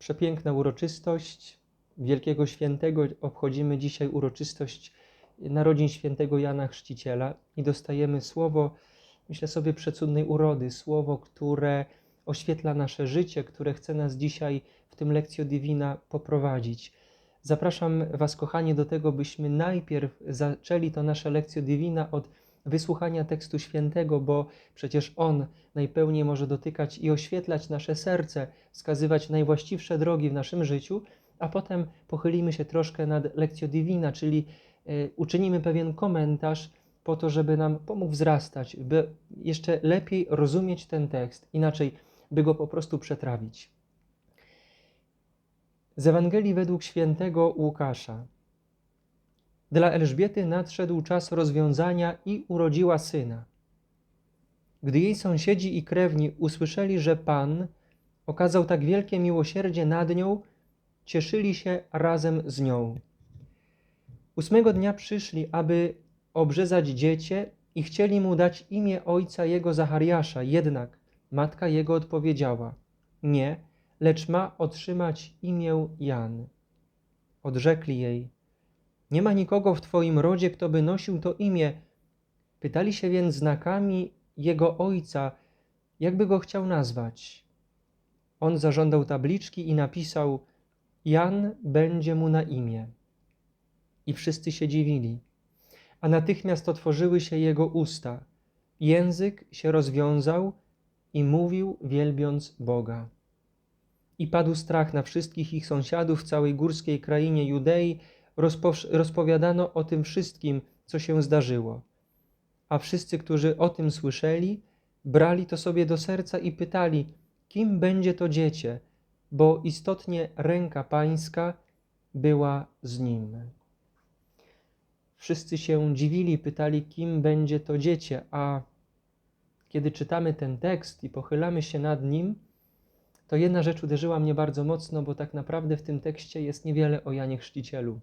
przepiękna uroczystość Wielkiego Świętego. Obchodzimy dzisiaj uroczystość narodzin świętego Jana Chrzciciela i dostajemy słowo, myślę sobie, przecudnej urody, słowo, które oświetla nasze życie, które chce nas dzisiaj w tym lekcjo divina poprowadzić. Zapraszam Was, kochani, do tego, byśmy najpierw zaczęli to nasze lekcjo divina od wysłuchania tekstu świętego, bo przecież on najpełniej może dotykać i oświetlać nasze serce, wskazywać najwłaściwsze drogi w naszym życiu, a potem pochylimy się troszkę nad lekcjo divina, czyli y, uczynimy pewien komentarz po to, żeby nam pomógł wzrastać, by jeszcze lepiej rozumieć ten tekst, inaczej, by go po prostu przetrawić. Z Ewangelii według świętego Łukasza. Dla Elżbiety nadszedł czas rozwiązania i urodziła syna. Gdy jej sąsiedzi i krewni usłyszeli, że Pan okazał tak wielkie miłosierdzie nad nią, cieszyli się razem z nią. Ósmego dnia przyszli, aby obrzezać dziecię i chcieli mu dać imię ojca jego Zachariasza, jednak matka jego odpowiedziała: Nie, lecz ma otrzymać imię Jan. Odrzekli jej: Nie ma nikogo w twoim rodzie, kto by nosił to imię. Pytali się więc znakami jego ojca, jakby go chciał nazwać. On zażądał tabliczki i napisał: Jan będzie mu na imię. I wszyscy się dziwili. A natychmiast otworzyły się jego usta, język się rozwiązał i mówił, wielbiąc Boga. I padł strach na wszystkich ich sąsiadów w całej górskiej krainie Judei, rozpowiadano o tym wszystkim, co się zdarzyło. A wszyscy, którzy o tym słyszeli, brali to sobie do serca i pytali, kim będzie to dziecię, bo istotnie ręka pańska była z nim. Wszyscy się dziwili, pytali, kim będzie to dziecię, a kiedy czytamy ten tekst i pochylamy się nad nim, to jedna rzecz uderzyła mnie bardzo mocno, bo tak naprawdę w tym tekście jest niewiele o Janie Chrzcicielu.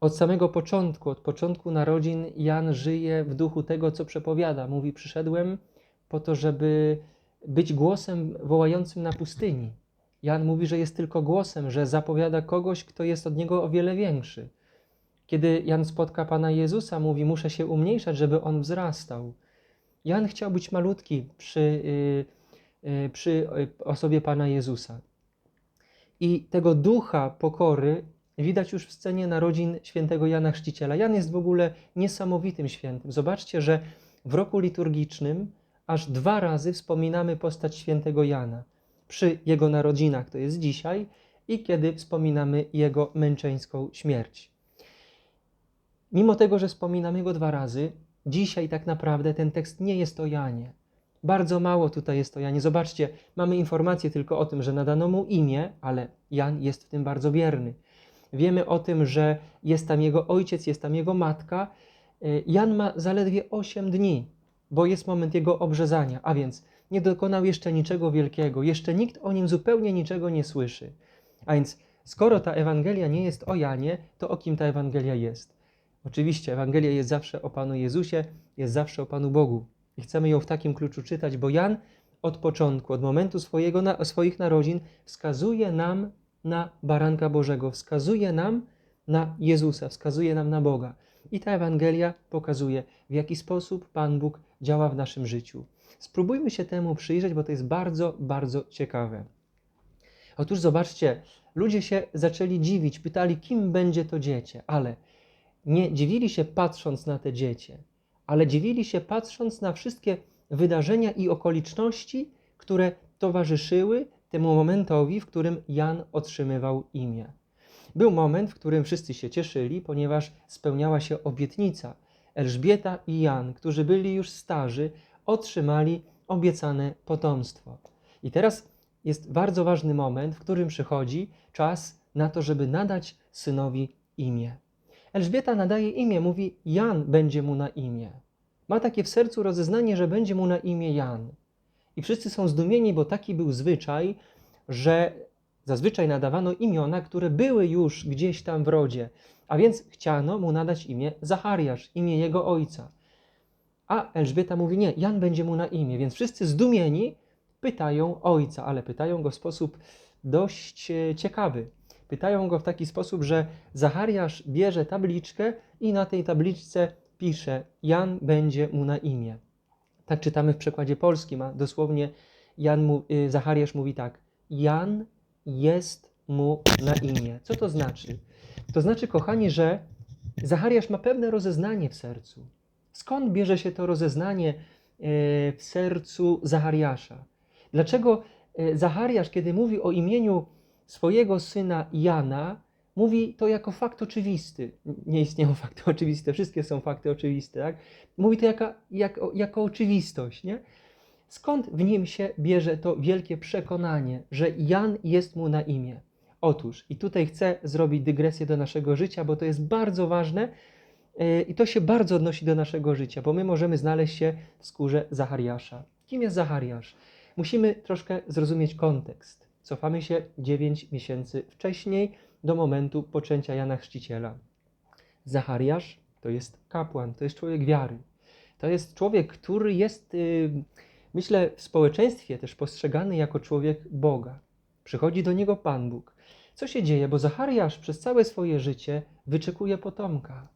Od samego początku, od początku narodzin, Jan żyje w duchu tego, co przepowiada. Mówi: Przyszedłem po to, żeby być głosem wołającym na pustyni. Jan mówi, że jest tylko głosem, że zapowiada kogoś, kto jest od niego o wiele większy. Kiedy Jan spotka Pana Jezusa, mówi: Muszę się umniejszać, żeby on wzrastał. Jan chciał być malutki przy, yy, yy, przy osobie Pana Jezusa. I tego ducha pokory widać już w scenie narodzin świętego Jana Chrzciciela. Jan jest w ogóle niesamowitym świętym. Zobaczcie, że w roku liturgicznym aż dwa razy wspominamy postać świętego Jana. Przy jego narodzinach, to jest dzisiaj, i kiedy wspominamy jego męczeńską śmierć. Mimo tego, że wspominamy go dwa razy, dzisiaj tak naprawdę ten tekst nie jest o Janie. Bardzo mało tutaj jest o Janie. Zobaczcie, mamy informację tylko o tym, że nadano mu imię, ale Jan jest w tym bardzo bierny. Wiemy o tym, że jest tam jego ojciec, jest tam jego matka. Jan ma zaledwie 8 dni, bo jest moment jego obrzezania, a więc nie dokonał jeszcze niczego wielkiego, jeszcze nikt o nim zupełnie niczego nie słyszy. A więc skoro ta Ewangelia nie jest o Janie, to o kim ta Ewangelia jest? Oczywiście Ewangelia jest zawsze o Panu Jezusie, jest zawsze o Panu Bogu. I chcemy ją w takim kluczu czytać, bo Jan od początku, od momentu swojego, swoich narodzin wskazuje nam na baranka Bożego, wskazuje nam na Jezusa, wskazuje nam na Boga. I ta Ewangelia pokazuje, w jaki sposób Pan Bóg działa w naszym życiu. Spróbujmy się temu przyjrzeć, bo to jest bardzo, bardzo ciekawe. Otóż zobaczcie, ludzie się zaczęli dziwić, pytali, kim będzie to dziecię, ale nie dziwili się patrząc na te dziecię, ale dziwili się patrząc na wszystkie wydarzenia i okoliczności, które towarzyszyły temu momentowi, w którym Jan otrzymywał imię. Był moment, w którym wszyscy się cieszyli, ponieważ spełniała się obietnica. Elżbieta i Jan, którzy byli już starzy, otrzymali obiecane potomstwo. I teraz jest bardzo ważny moment, w którym przychodzi czas na to, żeby nadać synowi imię. Elżbieta nadaje imię, mówi: Jan będzie mu na imię. Ma takie w sercu rozeznanie, że będzie mu na imię Jan. I wszyscy są zdumieni, bo taki był zwyczaj, że zazwyczaj nadawano imiona, które były już gdzieś tam w rodzie, a więc chciano mu nadać imię Zachariasz, imię jego ojca. A Elżbieta mówi: Nie, Jan będzie mu na imię, więc wszyscy zdumieni pytają ojca, ale pytają go w sposób dość e, ciekawy. Pytają go w taki sposób, że Zachariasz bierze tabliczkę i na tej tabliczce pisze: Jan będzie mu na imię. Tak czytamy w przekładzie polskim, a dosłownie Jan mu, y, Zachariasz mówi tak: Jan jest mu na imię. Co to znaczy? To znaczy, kochani, że Zachariasz ma pewne rozeznanie w sercu. Skąd bierze się to rozeznanie e, w sercu Zachariasza? Dlaczego e, Zachariasz, kiedy mówi o imieniu swojego syna Jana, mówi to jako fakt oczywisty. Nie istnieją fakty oczywiste, wszystkie są fakty oczywiste. Tak? Mówi to jako, jako, oczywistość. Nie? Skąd w nim się bierze to wielkie przekonanie, że Jan jest mu na imię? Otóż, i tutaj chcę zrobić dygresję do naszego życia, bo to jest bardzo ważne yy, i to się bardzo odnosi do naszego życia, bo my możemy znaleźć się w skórze Zachariasza. Kim jest Zachariasz? Musimy troszkę zrozumieć kontekst. Cofamy się 9 miesięcy wcześniej do momentu poczęcia Jana Chrzciciela. Zachariasz to jest kapłan, to jest człowiek wiary. To jest człowiek, który jest, yy, myślę, w społeczeństwie też postrzegany jako człowiek Boga. Przychodzi do niego Pan Bóg. Co się dzieje? Bo Zachariasz przez całe swoje życie wyczekuje potomka.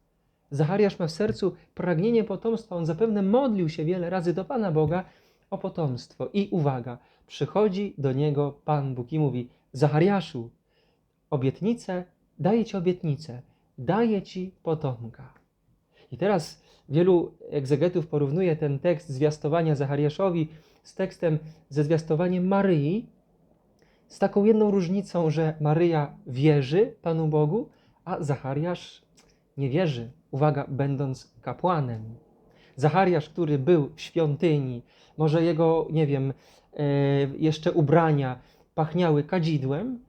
Zachariasz ma w sercu pragnienie potomstwa. On zapewne modlił się wiele razy do Pana Boga o potomstwo. I uwaga, przychodzi do niego Pan Bóg i mówi: Zachariaszu, obietnicę, daję ci obietnicę, daję ci potomka. I teraz wielu egzegetów porównuje ten tekst zwiastowania Zachariaszowi z tekstem ze zwiastowaniem Maryi, z taką jedną różnicą, że Maryja wierzy Panu Bogu, a Zachariasz nie wierzy. Uwaga, będąc kapłanem. Zachariasz, który był w świątyni, może jego, nie wiem, e, jeszcze ubrania pachniały kadzidłem,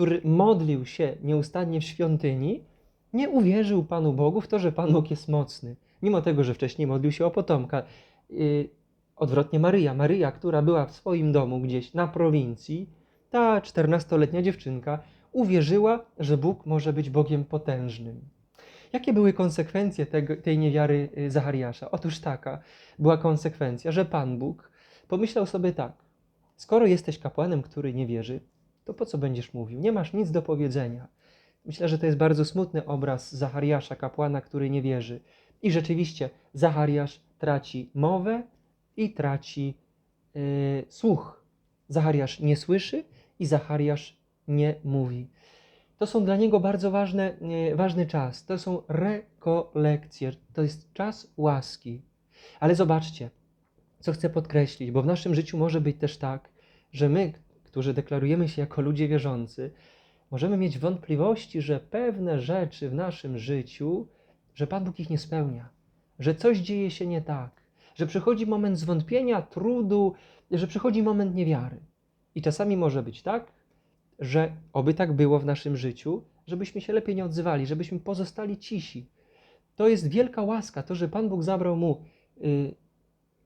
który modlił się nieustannie w świątyni, nie uwierzył Panu Bogu w to, że Pan Bóg jest mocny. Mimo tego, że wcześniej modlił się o potomka. Yy, odwrotnie Maryja. Maryja, która była w swoim domu gdzieś na prowincji, ta 14-letnia dziewczynka uwierzyła, że Bóg może być Bogiem potężnym. Jakie były konsekwencje tego, tej niewiary y, Zachariasza? Otóż taka była konsekwencja, że Pan Bóg pomyślał sobie tak: skoro jesteś kapłanem, który nie wierzy, to po co będziesz mówił? Nie masz nic do powiedzenia. Myślę, że to jest bardzo smutny obraz Zachariasza, kapłana, który nie wierzy. I rzeczywiście Zachariasz traci mowę i traci yy, słuch. Zachariasz nie słyszy i Zachariasz nie mówi. To są dla niego bardzo ważne, yy, ważny czas. To są rekolekcje. To jest czas łaski. Ale zobaczcie, co chcę podkreślić, bo w naszym życiu może być też tak, że my, którzy deklarujemy się jako ludzie wierzący, możemy mieć wątpliwości, że pewne rzeczy w naszym życiu, że Pan Bóg ich nie spełnia, że coś dzieje się nie tak, że przychodzi moment zwątpienia, trudu, że przychodzi moment niewiary. I czasami może być tak, że oby tak było w naszym życiu, żebyśmy się lepiej nie odzywali, żebyśmy pozostali cisi. To jest wielka łaska, to, że Pan Bóg zabrał mu y,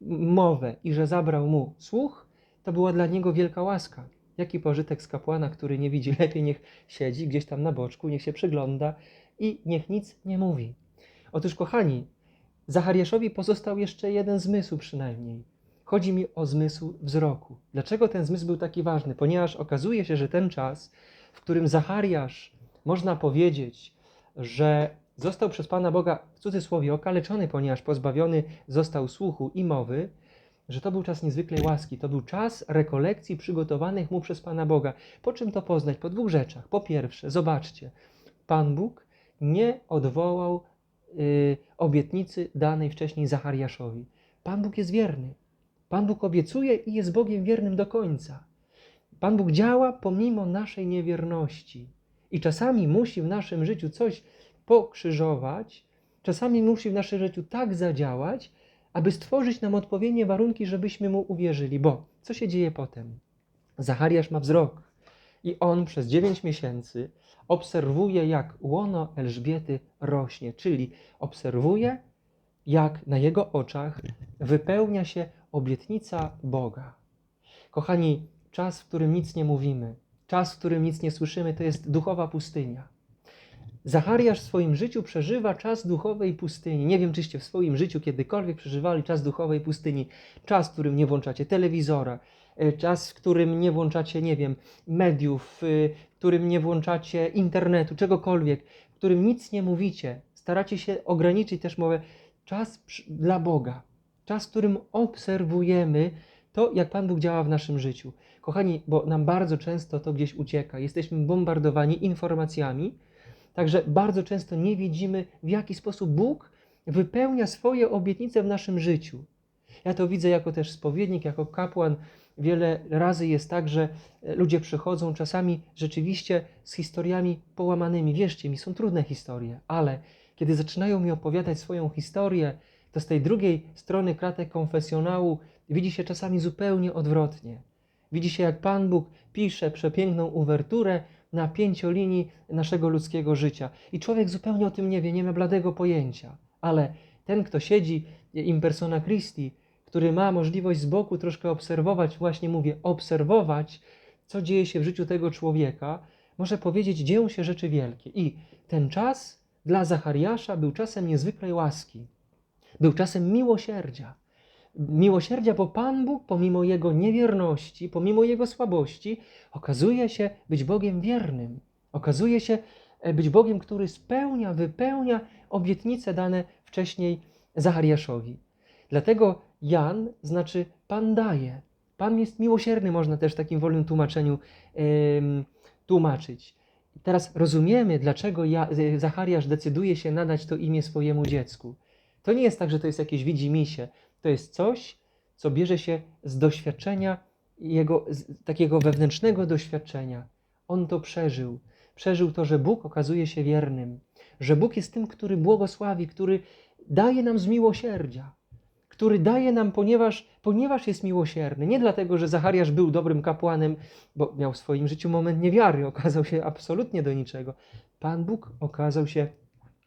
mowę i że zabrał mu słuch, to była dla niego wielka łaska. Jaki pożytek z kapłana, który nie widzi, lepiej niech siedzi gdzieś tam na boczku, niech się przygląda i niech nic nie mówi. Otóż, kochani, Zachariaszowi pozostał jeszcze jeden zmysł przynajmniej. Chodzi mi o zmysł wzroku. Dlaczego ten zmysł był taki ważny? Ponieważ okazuje się, że ten czas, w którym Zachariasz, można powiedzieć, że został przez Pana Boga w cudzysłowie okaleczony, ponieważ pozbawiony został słuchu i mowy, że to był czas niezwykłej łaski, to był czas rekolekcji przygotowanych mu przez Pana Boga. Po czym to poznać? Po dwóch rzeczach. Po pierwsze, zobaczcie, Pan Bóg nie odwołał y, obietnicy danej wcześniej Zachariaszowi. Pan Bóg jest wierny. Pan Bóg obiecuje i jest Bogiem wiernym do końca. Pan Bóg działa pomimo naszej niewierności. I czasami musi w naszym życiu coś pokrzyżować, czasami musi w naszym życiu tak zadziałać, aby stworzyć nam odpowiednie warunki, żebyśmy mu uwierzyli. Bo co się dzieje potem? Zachariasz ma wzrok i on przez 9 miesięcy obserwuje, jak łono Elżbiety rośnie, czyli obserwuje, jak na jego oczach wypełnia się obietnica Boga. Kochani, czas, w którym nic nie mówimy, czas, w którym nic nie słyszymy, to jest duchowa pustynia. Zachariasz w swoim życiu przeżywa czas duchowej pustyni. Nie wiem, czyście w swoim życiu kiedykolwiek przeżywali czas duchowej pustyni. Czas, w którym nie włączacie telewizora, e, czas, w którym nie włączacie, nie wiem, mediów, y, w którym nie włączacie internetu, czegokolwiek, w którym nic nie mówicie, staracie się ograniczyć też mowę, czas dla Boga, czas, w którym obserwujemy to, jak Pan Bóg działa w naszym życiu. Kochani, bo nam bardzo często to gdzieś ucieka, jesteśmy bombardowani informacjami, także bardzo często nie widzimy, w jaki sposób Bóg wypełnia swoje obietnice w naszym życiu. Ja to widzę jako też spowiednik, jako kapłan. Wiele razy jest tak, że ludzie przychodzą czasami rzeczywiście z historiami połamanymi. Wierzcie mi, są trudne historie, ale kiedy zaczynają mi opowiadać swoją historię, to z tej drugiej strony kratek konfesjonału widzi się czasami zupełnie odwrotnie. Widzi się, jak Pan Bóg pisze przepiękną uwerturę na pięciolinii naszego ludzkiego życia. I człowiek zupełnie o tym nie wie, nie ma bladego pojęcia. Ale ten, kto siedzi in persona Christi, który ma możliwość z boku troszkę obserwować, właśnie mówię, obserwować, co dzieje się w życiu tego człowieka, może powiedzieć, dzieją się rzeczy wielkie. I ten czas dla Zachariasza był czasem niezwykłej łaski. Był czasem miłosierdzia. Miłosierdzia, bo Pan Bóg, pomimo jego niewierności, pomimo jego słabości, okazuje się być Bogiem wiernym. Okazuje się e, być Bogiem, który spełnia, wypełnia obietnice dane wcześniej Zachariaszowi. Dlatego Jan znaczy Pan daje. Pan jest miłosierny, można też w takim wolnym tłumaczeniu em, tłumaczyć. Teraz rozumiemy, dlaczego ja, e, Zachariasz decyduje się nadać to imię swojemu dziecku. To nie jest tak, że to jest jakieś widzimisię. To jest coś, co bierze się z doświadczenia, jego z takiego wewnętrznego doświadczenia. On to przeżył. Przeżył to, że Bóg okazuje się wiernym, że Bóg jest tym, który błogosławi, który daje nam z miłosierdzia, który daje nam, ponieważ, ponieważ jest miłosierny. Nie dlatego, że Zachariasz był dobrym kapłanem, bo miał w swoim życiu moment niewiary, okazał się absolutnie do niczego. Pan Bóg okazał się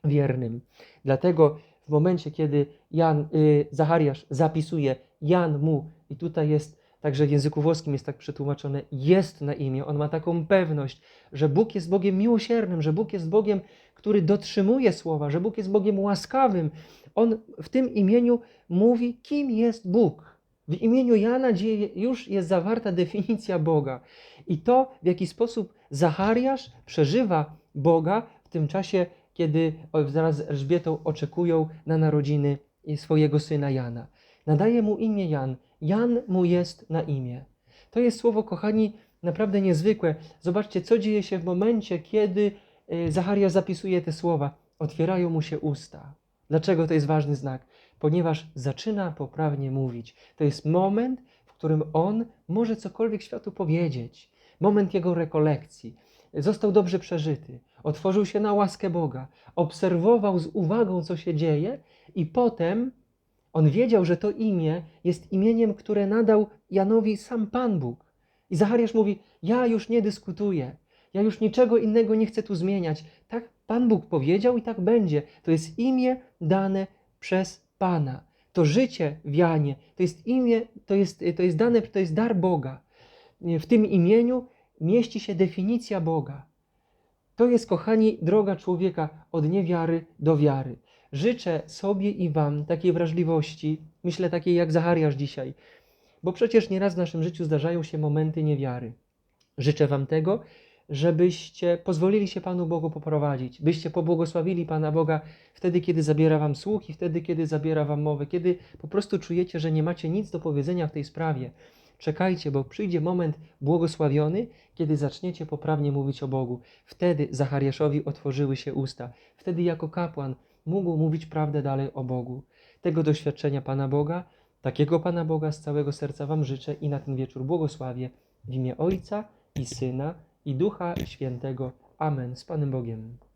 wiernym. Dlatego w momencie, kiedy Jan, y, Zachariasz zapisuje Jan mu, i tutaj jest, także w języku włoskim jest tak przetłumaczone, jest na imię, on ma taką pewność, że Bóg jest Bogiem miłosiernym, że Bóg jest Bogiem, który dotrzymuje słowa, że Bóg jest Bogiem łaskawym. On w tym imieniu mówi, kim jest Bóg. W imieniu Jana dzieje, już jest zawarta definicja Boga. I to, w jaki sposób Zachariasz przeżywa Boga w tym czasie, kiedy o, zaraz z Elżbietą oczekują na narodziny swojego syna Jana. Nadaje mu imię Jan. Jan mu jest na imię. To jest słowo, kochani, naprawdę niezwykłe. Zobaczcie, co dzieje się w momencie, kiedy y, Zachariasz zapisuje te słowa. Otwierają mu się usta. Dlaczego to jest ważny znak? Ponieważ zaczyna poprawnie mówić. To jest moment, w którym on może cokolwiek światu powiedzieć. Moment jego rekolekcji. Został dobrze przeżyty. Otworzył się na łaskę Boga. Obserwował z uwagą, co się dzieje, i potem on wiedział, że to imię jest imieniem, które nadał Janowi sam Pan Bóg. I Zachariasz mówi: Ja już nie dyskutuję. Ja już niczego innego nie chcę tu zmieniać. Tak Pan Bóg powiedział i tak będzie. To jest imię dane przez Pana. To życie w Janie, to jest imię, to jest, to jest dane, to jest dar Boga. W tym imieniu mieści się definicja Boga. To jest, kochani, droga człowieka od niewiary do wiary. Życzę sobie i Wam takiej wrażliwości, myślę takiej jak Zachariasz dzisiaj, bo przecież nieraz w naszym życiu zdarzają się momenty niewiary. Życzę Wam tego, żebyście pozwolili się Panu Bogu poprowadzić, byście pobłogosławili Pana Boga wtedy, kiedy zabiera Wam słuch i wtedy, kiedy zabiera Wam mowę, kiedy po prostu czujecie, że nie macie nic do powiedzenia w tej sprawie. Czekajcie, bo przyjdzie moment błogosławiony, kiedy zaczniecie poprawnie mówić o Bogu. Wtedy Zachariaszowi otworzyły się usta. Wtedy jako kapłan mógł mówić prawdę dalej o Bogu. Tego doświadczenia Pana Boga, takiego Pana Boga z całego serca Wam życzę i na ten wieczór błogosławię w imię Ojca i Syna i Ducha Świętego. Amen. Z Panem Bogiem.